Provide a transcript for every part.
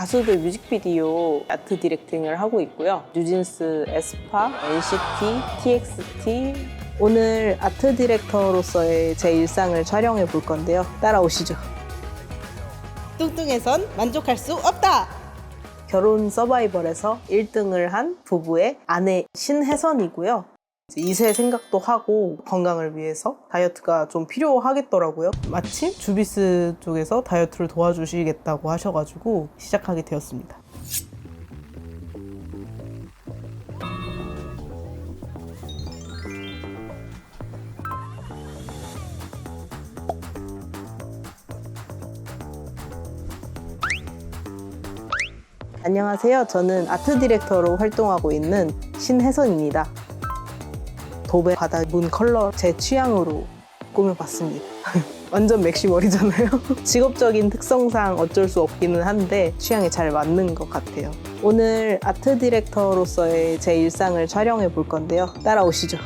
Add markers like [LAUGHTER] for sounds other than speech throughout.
가수들 뮤직비디오 아트 디렉팅을 하고 있고요. 뉴진스, 에스파, NCT, TXT. 오늘 아트 디렉터로서의 제 일상을 촬영해 볼 건데요. 따라오시죠. 뚱뚱해선 만족할 수 없다. 결혼 서바이벌에서 1등을 한 부부의 아내 신혜선이고요. 이제 2세 생각도 하고 건강을 위해서 다이어트가 좀 필요하겠더라고요. 마침 주비스 쪽에서 다이어트를 도와주시겠다고 하셔가지고 시작하게 되었습니다. 안녕하세요. 저는 아트 디렉터로 활동하고 있는 신혜선입니다. 도배 바다 문 컬러 제 취향으로 꾸며봤습니다. [LAUGHS] 완전 맥시멀이잖아요. [LAUGHS] 직업적인 특성상 어쩔 수 없기는 한데 취향에 잘 맞는 것 같아요. 오늘 아트 디렉터로서의 제 일상을 촬영해 볼 건데요. 따라오시죠.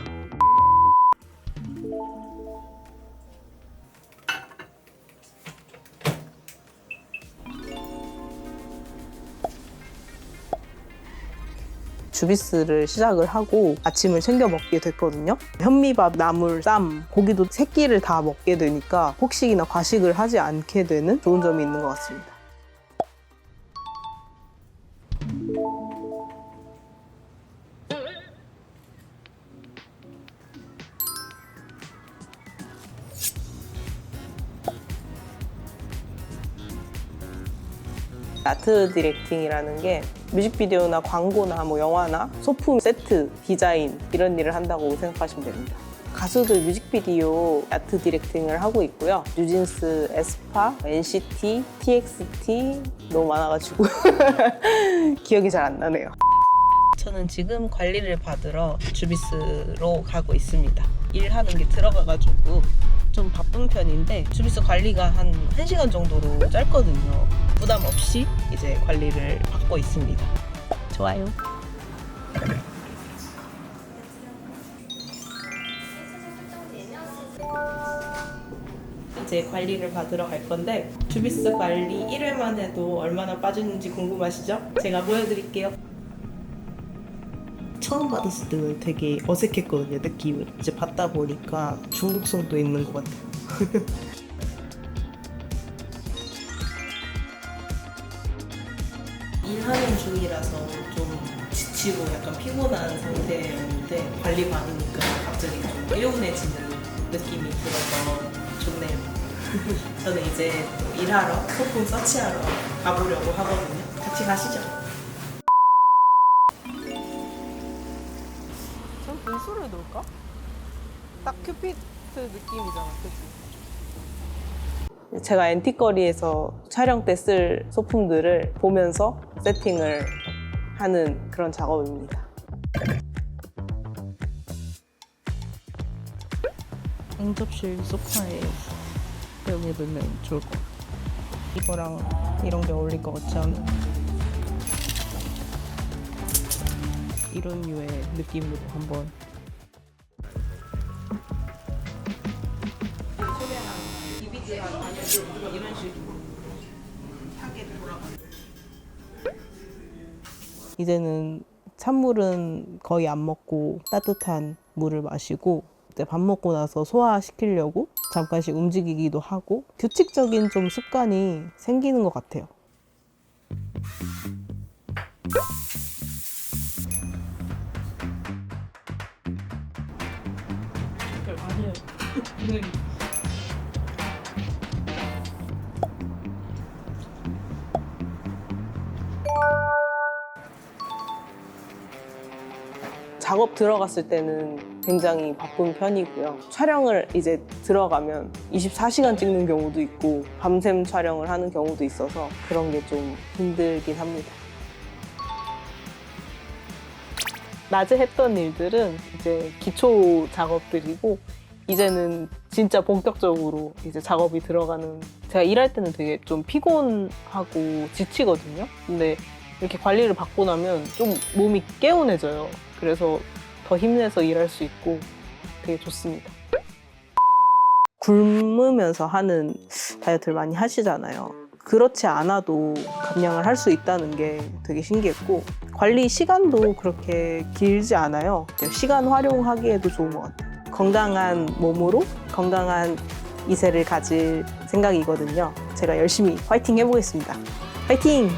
주비스를 시작을 하고 아침을 챙겨 먹게 됐거든요. 현미밥, 나물, 쌈, 고기도 세 끼를 다 먹게 되니까 폭식이나 과식을 하지 않게 되는 좋은 점이 있는 것 같습니다. 아트 디렉팅이라는 게 뮤직비디오나 광고나 뭐 영화나 소품 세트 디자인 이런 일을 한다고 생각하시면 됩니다. 가수들 뮤직비디오 아트 디렉팅을 하고 있고요. 뉴진스, 에스파, NCT, TXT 너무 많아가지고 [LAUGHS] 기억이 잘 안 나네요. 저는 지금 관리를 받으러 주비스로 가고 있습니다. 일하는 게 들어가가지고 좀 바쁜 편인데 주비스 관리가 한 1시간 정도로 짧거든요. 부담 없이 이제 관리를 받고 있습니다. 좋아요. 이제 관리를 받으러 갈 건데 주비스 관리 1회만 해도 얼마나 빠지는지 궁금하시죠? 제가 보여드릴게요. 처음 받았을 때는 되게 어색했거든요, 느낌이. 이제 받다 보니까 중독성도 있는 것 같아요. [LAUGHS] 일하는 중이라서 좀 지치고 약간 피곤한 상태였는데 관리 받으니까 갑자기 좀 개운해지는 느낌이 들어서 좋네요. [LAUGHS] 저는 이제 또 일하러 소품 서치하러 가보려고 하거든요. 같이 가시죠. 전 분수를 놓을까? 딱 큐피트 느낌이잖아, 그치? 제가 앤틱거리에서 촬영 때 쓸 소품들을 보면서 세팅을 하는 그런 작업입니다. 응접실 소파에 여기 놓으면 좋을 것 같아요. 이거랑 이런 게 어울릴 것 같지 않아? 이런 류의 느낌으로 한번. 이제는 찬물은 거의 안 먹고 따뜻한 물을 마시고 이제 밥 먹고 나서 소화시키려고 잠깐씩 움직이기도 하고 규칙적인 좀 습관이 생기는 것 같아요. 맞아요. 작업 들어갔을 때는 굉장히 바쁜 편이고요. 촬영을 이제 들어가면 24시간 찍는 경우도 있고 밤샘 촬영을 하는 경우도 있어서 그런 게 좀 힘들긴 합니다. 낮에 했던 일들은 이제 기초 작업들이고 이제는 진짜 본격적으로 이제 작업이 들어가는 제가 일할 때는 되게 좀 피곤하고 지치거든요. 근데 이렇게 관리를 받고 나면 좀 몸이 개운해져요. 그래서 더 힘내서 일할 수 있고 되게 좋습니다. 굶으면서 하는 다이어트를 많이 하시잖아요. 그렇지 않아도 감량을 할 수 있다는 게 되게 신기했고 관리 시간도 그렇게 길지 않아요. 시간 활용하기에도 좋은 것 같아요. 건강한 몸으로 건강한 이세를 가질 생각이거든요. 제가 열심히 화이팅 해보겠습니다. 화이팅!